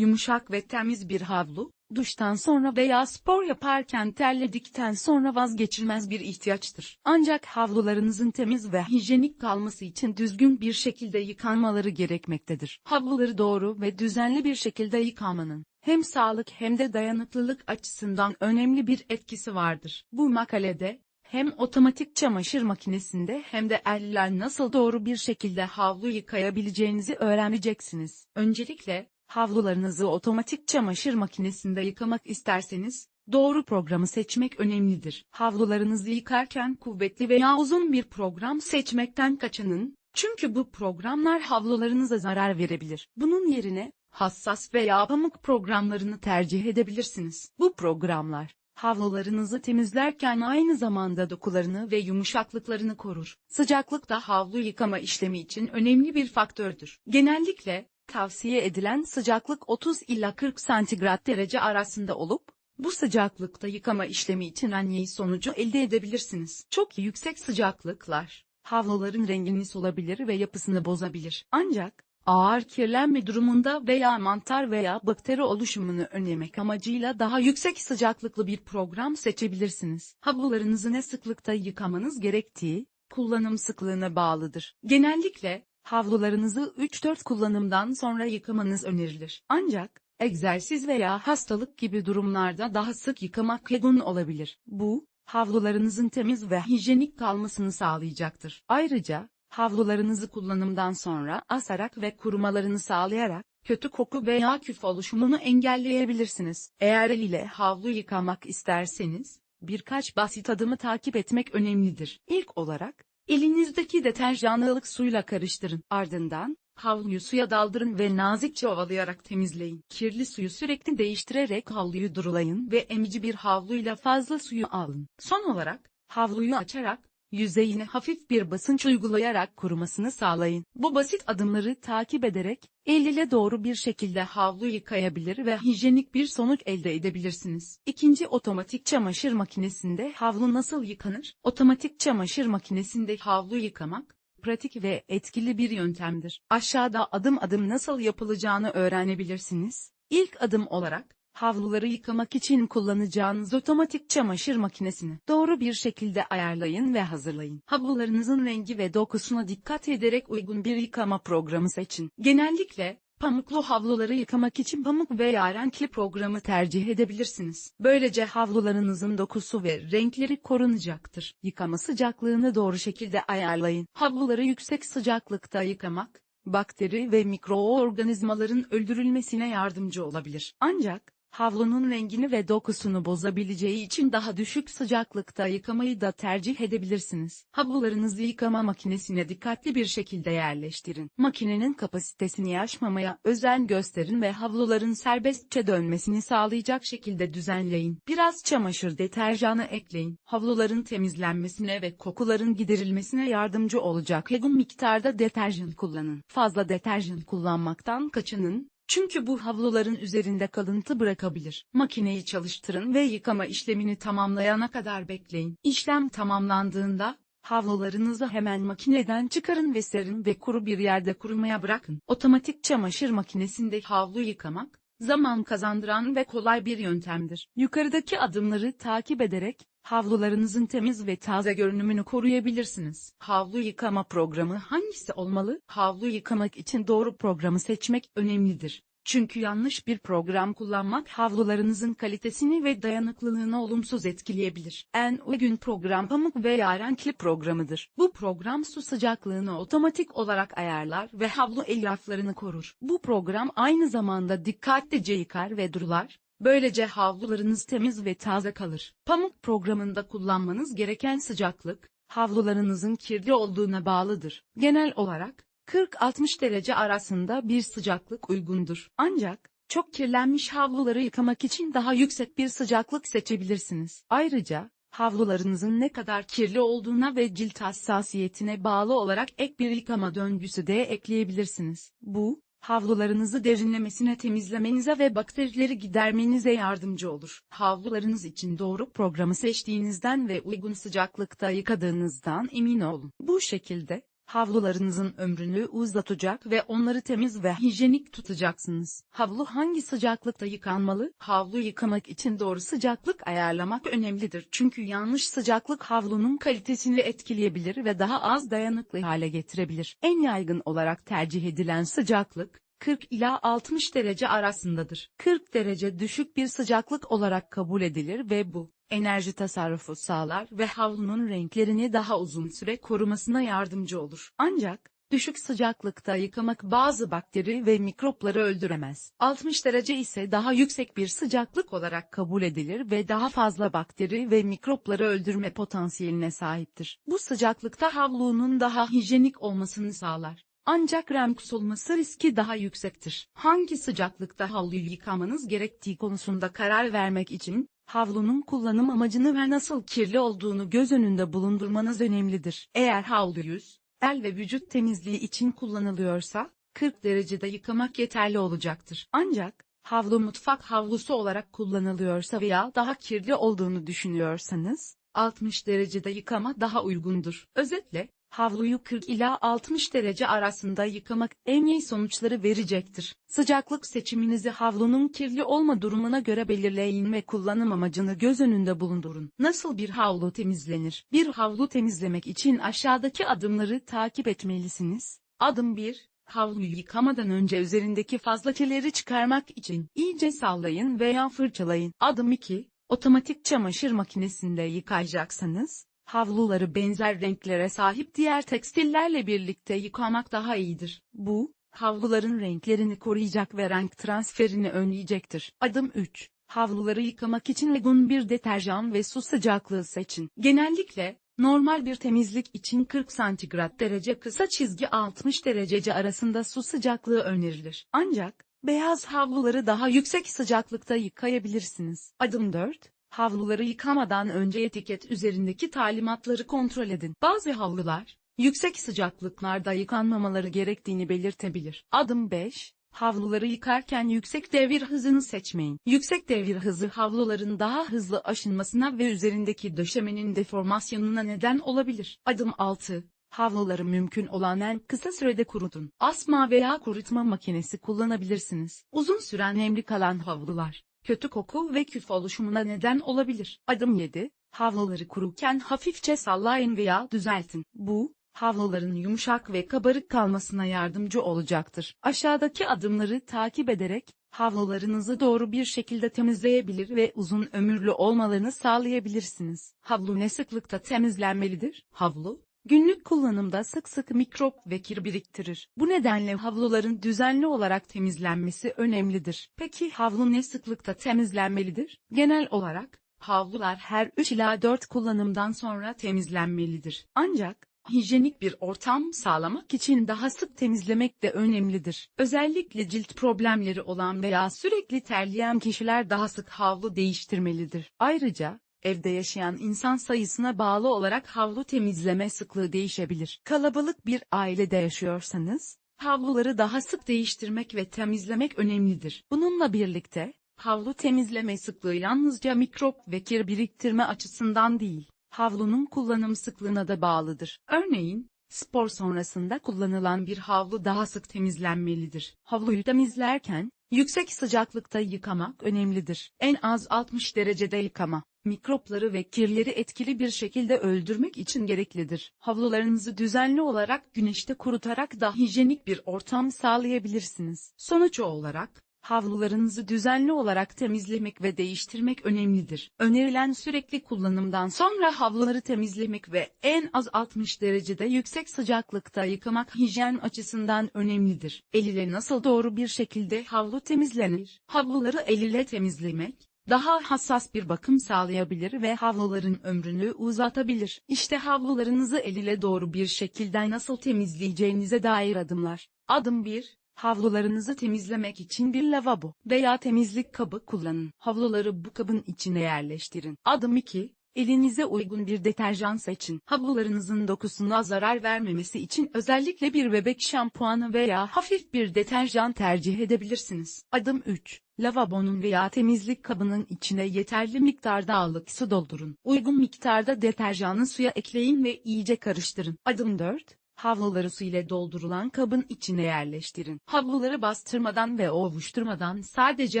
Yumuşak ve temiz bir havlu, duştan sonra veya spor yaparken terledikten sonra vazgeçilmez bir ihtiyaçtır. Ancak havlularınızın temiz ve hijyenik kalması için düzgün bir şekilde yıkanmaları gerekmektedir. Havluları doğru ve düzenli bir şekilde yıkamanın hem sağlık hem de dayanıklılık açısından önemli bir etkisi vardır. Bu makalede hem otomatik çamaşır makinesinde hem de eller nasıl doğru bir şekilde havlu yıkayabileceğinizi öğreneceksiniz. Öncelikle, havlularınızı otomatik çamaşır makinesinde yıkamak isterseniz, doğru programı seçmek önemlidir. Havlularınızı yıkarken kuvvetli veya uzun bir program seçmekten kaçının, çünkü bu programlar havlularınıza zarar verebilir. Bunun yerine, hassas veya pamuk programlarını tercih edebilirsiniz. Bu programlar, havlularınızı temizlerken aynı zamanda dokularını ve yumuşaklıklarını korur. Sıcaklık da havlu yıkama işlemi için önemli bir faktördür. Genellikle, tavsiye edilen sıcaklık 30 ila 40 santigrat derece arasında olup, bu sıcaklıkta yıkama işlemi için en iyi sonucu elde edebilirsiniz. Çok yüksek sıcaklıklar, havluların rengini solabilir ve yapısını bozabilir. Ancak, ağır kirlenme durumunda veya mantar veya bakteri oluşumunu önlemek amacıyla daha yüksek sıcaklıklı bir program seçebilirsiniz. Havlularınızı ne sıklıkta yıkamanız gerektiği, kullanım sıklığına bağlıdır. Genellikle, havlularınızı 3-4 kullanımdan sonra yıkamanız önerilir. Ancak, egzersiz veya hastalık gibi durumlarda daha sık yıkamak uygun olabilir. Bu, havlularınızın temiz ve hijyenik kalmasını sağlayacaktır. Ayrıca, havlularınızı kullanımdan sonra asarak ve kurumalarını sağlayarak, kötü koku veya küf oluşumunu engelleyebilirsiniz. Eğer el ile havlu yıkamak isterseniz, birkaç basit adımı takip etmek önemlidir. İlk olarak, elinizdeki deterjanı ılık suyla karıştırın. Ardından, havluyu suya daldırın ve nazikçe ovalayarak temizleyin. Kirli suyu sürekli değiştirerek havluyu durulayın ve emici bir havluyla fazla suyu alın. Son olarak, havluyu açarak, yüzeyine hafif bir basınç uygulayarak kurumasını sağlayın. Bu basit adımları takip ederek, el ile doğru bir şekilde havlu yıkayabilir ve hijyenik bir sonuç elde edebilirsiniz. İkinci otomatik çamaşır makinesinde havlu nasıl yıkanır? Otomatik çamaşır makinesinde havlu yıkamak, pratik ve etkili bir yöntemdir. Aşağıda adım adım nasıl yapılacağını öğrenebilirsiniz. İlk adım olarak, havluları yıkamak için kullanacağınız otomatik çamaşır makinesini doğru bir şekilde ayarlayın ve hazırlayın. Havlularınızın rengi ve dokusuna dikkat ederek uygun bir yıkama programı seçin. Genellikle, Pamuklu havluları yıkamak için pamuk veya renkli programı tercih edebilirsiniz. Böylece havlularınızın dokusu ve renkleri korunacaktır. Yıkama sıcaklığını doğru şekilde ayarlayın. Havluları yüksek sıcaklıkta yıkamak, bakteri ve mikroorganizmaların öldürülmesine yardımcı olabilir. Ancak, havlunun rengini ve dokusunu bozabileceği için daha düşük sıcaklıkta yıkamayı da tercih edebilirsiniz. Havlularınızı yıkama makinesine dikkatli bir şekilde yerleştirin. Makinenin kapasitesini aşmamaya özen gösterin ve havluların serbestçe dönmesini sağlayacak şekilde düzenleyin. Biraz çamaşır deterjanı ekleyin. Havluların temizlenmesine ve kokuların giderilmesine yardımcı olacak uygun miktarda deterjan kullanın. Fazla deterjan kullanmaktan kaçının, çünkü bu havluların üzerinde kalıntı bırakabilir. Makineyi çalıştırın ve yıkama işlemini tamamlayana kadar bekleyin. İşlem tamamlandığında, havlularınızı hemen makineden çıkarın ve serin ve kuru bir yerde kurumaya bırakın. Otomatik çamaşır makinesinde havlu yıkamak, zaman kazandıran ve kolay bir yöntemdir. Yukarıdaki adımları takip ederek, havlularınızın temiz ve taze görünümünü koruyabilirsiniz. Havlu yıkama programı hangisi olmalı? Havlu yıkamak için doğru programı seçmek önemlidir. Çünkü yanlış bir program kullanmak havlularınızın kalitesini ve dayanıklılığını olumsuz etkileyebilir. En uygun program pamuk veya renkli programıdır. Bu program su sıcaklığını otomatik olarak ayarlar ve havlu elyaflarını korur. Bu program aynı zamanda dikkatlice yıkar ve durular, Böylece havlularınız temiz ve taze kalır. Pamuk programında kullanmanız gereken sıcaklık, havlularınızın kirli olduğuna bağlıdır. Genel olarak, 40-60 derece arasında bir sıcaklık uygundur. Ancak, çok kirlenmiş havluları yıkamak için daha yüksek bir sıcaklık seçebilirsiniz. Ayrıca, havlularınızın ne kadar kirli olduğuna ve cilt hassasiyetine bağlı olarak ek bir yıkama döngüsü de ekleyebilirsiniz. Bu, havlularınızı derinlemesine temizlemenize ve bakterileri gidermenize yardımcı olur. Havlularınız için doğru programı seçtiğinizden ve uygun sıcaklıkta yıkadığınızdan emin olun. Bu şekilde, havlularınızın ömrünü uzatacak ve onları temiz ve hijyenik tutacaksınız. Havlu hangi sıcaklıkta yıkanmalı? Havlu yıkamak için doğru sıcaklık ayarlamak önemlidir. Çünkü yanlış sıcaklık havlunun kalitesini etkileyebilir ve daha az dayanıklı hale getirebilir. En yaygın olarak tercih edilen sıcaklık, 40 ila 60 derece arasındadır. 40 derece düşük bir sıcaklık olarak kabul edilir ve bu, enerji tasarrufu sağlar ve havlunun renklerini daha uzun süre korumasına yardımcı olur. Ancak, düşük sıcaklıkta yıkamak bazı bakteri ve mikropları öldüremez. 60 derece ise daha yüksek bir sıcaklık olarak kabul edilir ve daha fazla bakteri ve mikropları öldürme potansiyeline sahiptir. Bu sıcaklıkta havlunun daha hijyenik olmasını sağlar. Ancak renk solması riski daha yüksektir. Hangi sıcaklıkta havluyu yıkamanız gerektiği konusunda karar vermek için, havlunun kullanım amacını ve nasıl kirli olduğunu göz önünde bulundurmanız önemlidir. Eğer havlu yüz, el ve vücut temizliği için kullanılıyorsa, 40 derecede yıkamak yeterli olacaktır. Ancak, havlu mutfak havlusu olarak kullanılıyorsa veya daha kirli olduğunu düşünüyorsanız, 60 derecede yıkama daha uygundur. Özetle, Havluyu 40 ila 60 derece arasında yıkamak en iyi sonuçları verecektir. Sıcaklık seçiminizi havlunun kirli olma durumuna göre belirleyin ve kullanım amacını göz önünde bulundurun. Nasıl bir havlu temizlenir? Bir havlu temizlemek için aşağıdaki adımları takip etmelisiniz. Adım 1. Havluyu yıkamadan önce üzerindeki fazla kirleri çıkarmak için iyice sallayın veya fırçalayın. Adım 2. Otomatik çamaşır makinesinde yıkayacaksanız, havluları benzer renklere sahip diğer tekstillerle birlikte yıkamak daha iyidir. Bu, havluların renklerini koruyacak ve renk transferini önleyecektir. Adım 3. Havluları yıkamak için uygun bir deterjan ve su sıcaklığı seçin. Genellikle, normal bir temizlik için 40 santigrat derece kısa çizgi 60 derece arasında su sıcaklığı önerilir. Ancak, beyaz havluları daha yüksek sıcaklıkta yıkayabilirsiniz. Adım 4. Havluları yıkamadan önce etiket üzerindeki talimatları kontrol edin. Bazı havlular, yüksek sıcaklıklarda yıkanmamaları gerektiğini belirtebilir. Adım 5. Havluları yıkarken yüksek devir hızını seçmeyin. Yüksek devir hızı havluların daha hızlı aşınmasına ve üzerindeki döşemenin deformasyonuna neden olabilir. Adım 6. Havluları mümkün olan en kısa sürede kurutun. Asma veya kurutma makinesi kullanabilirsiniz. Uzun süren nemli kalan havlular, kötü koku ve küf oluşumuna neden olabilir. Adım 7. Havluları kururken hafifçe sallayın veya düzeltin. Bu, havluların yumuşak ve kabarık kalmasına yardımcı olacaktır. Aşağıdaki adımları takip ederek, havlularınızı doğru bir şekilde temizleyebilir ve uzun ömürlü olmalarını sağlayabilirsiniz. Havlu ne sıklıkta temizlenmelidir? Havlu, günlük kullanımda sık sık mikrop ve kir biriktirir. Bu nedenle havluların düzenli olarak temizlenmesi önemlidir. Peki havlu ne sıklıkta temizlenmelidir? Genel olarak, havlular her 3 ila 4 kullanımdan sonra temizlenmelidir. Ancak, hijyenik bir ortam sağlamak için daha sık temizlemek de önemlidir. Özellikle cilt problemleri olan veya sürekli terleyen kişiler daha sık havlu değiştirmelidir. Ayrıca, Evde yaşayan insan sayısına bağlı olarak havlu temizleme sıklığı değişebilir. Kalabalık bir ailede yaşıyorsanız, havluları daha sık değiştirmek ve temizlemek önemlidir. Bununla birlikte, havlu temizleme sıklığı yalnızca mikrop ve kir biriktirme açısından değil, havlunun kullanım sıklığına da bağlıdır. Örneğin, spor sonrasında kullanılan bir havlu daha sık temizlenmelidir. Havluyu temizlerken, yüksek sıcaklıkta yıkamak önemlidir. En az 60 derecede yıkama mikropları ve kirleri etkili bir şekilde öldürmek için gereklidir. Havlularınızı düzenli olarak güneşte kurutarak da hijyenik bir ortam sağlayabilirsiniz. Sonuç olarak, havlularınızı düzenli olarak temizlemek ve değiştirmek önemlidir. Önerilen sürekli kullanımdan sonra havluları temizlemek ve en az 60 derecede yüksek sıcaklıkta yıkamak hijyen açısından önemlidir. El ile nasıl doğru bir şekilde havlu temizlenir? Havluları el ile temizlemek, daha hassas bir bakım sağlayabilir ve havluların ömrünü uzatabilir. İşte havlularınızı el ile doğru bir şekilde nasıl temizleyeceğinize dair adımlar. Adım 1. Havlularınızı temizlemek için bir lavabo veya temizlik kabı kullanın. Havluları bu kabın içine yerleştirin. Adım 2. Elinize uygun bir deterjan seçin. Havlularınızın dokusuna zarar vermemesi için özellikle bir bebek şampuanı veya hafif bir deterjan tercih edebilirsiniz. Adım 3. Lavabonun veya temizlik kabının içine yeterli miktarda ılık su doldurun. Uygun miktarda deterjanı suya ekleyin ve iyice karıştırın. Adım 4. Havluları su ile doldurulan kabın içine yerleştirin. Havluları bastırmadan ve ovuşturmadan sadece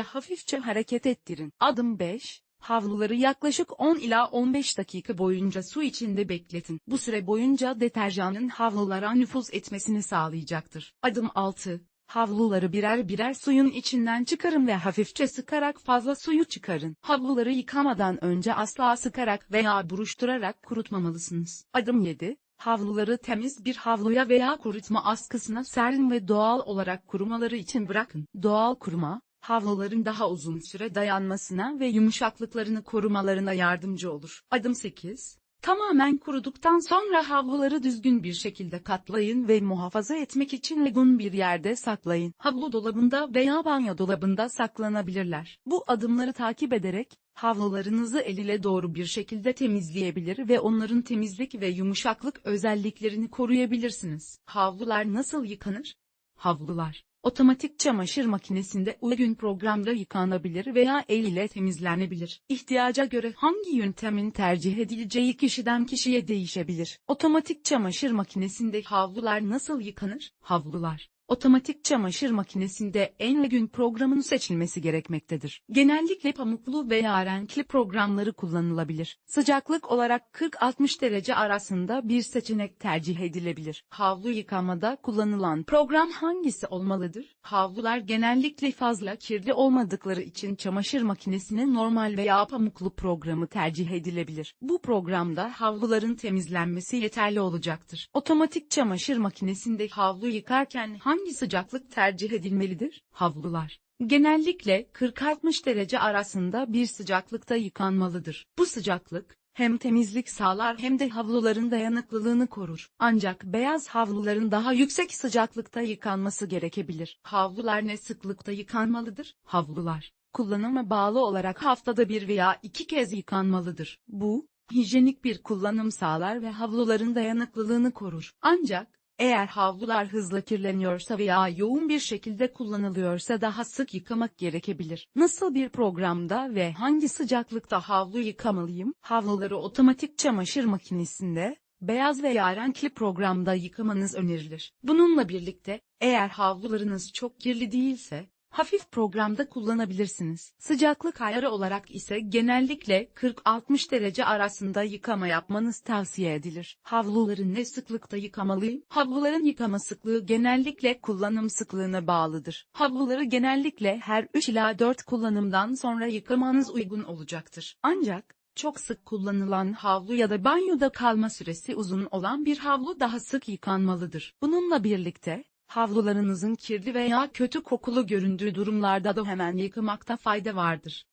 hafifçe hareket ettirin. Adım 5. Havluları yaklaşık 10 ila 15 dakika boyunca su içinde bekletin. Bu süre boyunca deterjanın havlulara nüfuz etmesini sağlayacaktır. Adım 6. Havluları birer birer suyun içinden çıkarın ve hafifçe sıkarak fazla suyu çıkarın. Havluları yıkamadan önce asla sıkarak veya buruşturarak kurutmamalısınız. Adım 7. Havluları temiz bir havluya veya kurutma askısına serin ve doğal olarak kurumaları için bırakın. Doğal kuruma, havluların daha uzun süre dayanmasına ve yumuşaklıklarını korumalarına yardımcı olur. Adım 8. Tamamen kuruduktan sonra havluları düzgün bir şekilde katlayın ve muhafaza etmek için uygun bir yerde saklayın. Havlu dolabında veya banyo dolabında saklanabilirler. Bu adımları takip ederek, havlularınızı el ile doğru bir şekilde temizleyebilir ve onların temizlik ve yumuşaklık özelliklerini koruyabilirsiniz. Havlular nasıl yıkanır? Havlular, otomatik çamaşır makinesinde uygun programda yıkanabilir veya el ile temizlenebilir. İhtiyaca göre hangi yöntemin tercih edileceği kişiden kişiye değişebilir. Otomatik çamaşır makinesinde havlular nasıl yıkanır? Havlular, otomatik çamaşır makinesinde en uygun programın seçilmesi gerekmektedir. Genellikle pamuklu veya renkli programları kullanılabilir. Sıcaklık olarak 40-60 derece arasında bir seçenek tercih edilebilir. Havlu yıkamada kullanılan program hangisi olmalıdır? Havlular genellikle fazla kirli olmadıkları için çamaşır makinesinin normal veya pamuklu programı tercih edilebilir. Bu programda havluların temizlenmesi yeterli olacaktır. Otomatik çamaşır makinesinde havlu yıkarken hangi hangi sıcaklık tercih edilmelidir? Havlular genellikle 40-60 derece arasında bir sıcaklıkta yıkanmalıdır. Bu sıcaklık hem temizlik sağlar hem de havluların dayanıklılığını korur. Ancak beyaz havluların daha yüksek sıcaklıkta yıkanması gerekebilir. Havlular ne sıklıkta yıkanmalıdır? Havlular kullanıma bağlı olarak haftada bir veya iki kez yıkanmalıdır. Bu, hijyenik bir kullanım sağlar ve havluların dayanıklılığını korur. Ancak, eğer havlular hızlı kirleniyorsa veya yoğun bir şekilde kullanılıyorsa daha sık yıkamak gerekebilir. Nasıl bir programda ve hangi sıcaklıkta havlu yıkamalıyım? Havluları otomatik çamaşır makinesinde, beyaz veya renkli programda yıkamanız önerilir. Bununla birlikte, eğer havlularınız çok kirli değilse, hafif programda kullanabilirsiniz. Sıcaklık ayarı olarak ise genellikle 40-60 derece arasında yıkama yapmanız tavsiye edilir. Havluları ne sıklıkta yıkamalıyım? Havluların yıkama sıklığı genellikle kullanım sıklığına bağlıdır. Havluları genellikle her 3 ila 4 kullanımdan sonra yıkamanız uygun olacaktır. Ancak, çok sık kullanılan havlu ya da banyoda kalma süresi uzun olan bir havlu daha sık yıkanmalıdır. Bununla birlikte, Havlularınızın kirli veya kötü kokulu göründüğü durumlarda da hemen yıkamakta fayda vardır.